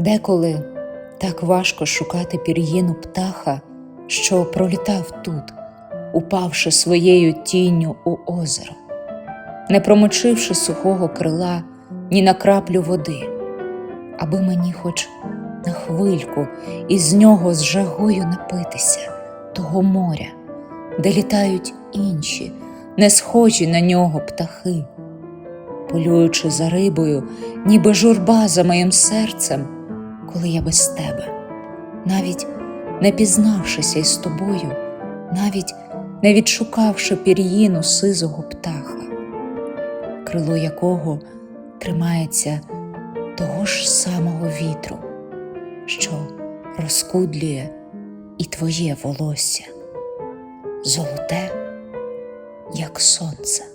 Деколи так важко шукати пір'їну птаха, що пролітав тут, упавши своєю тінню у озеро, не промочивши сухого крила ні на краплю води, аби мені хоч на хвильку із нього з жагою напитися того моря, де літають інші, не схожі на нього птахи, полюючи за рибою, ніби журба за моїм серцем, коли я без тебе, навіть не пізнавшися із тобою, навіть не відшукавши пір'їну сизого птаха, крило якого тримається того ж самого вітру, що розкудлює і твоє волосся, золоте, як сонце.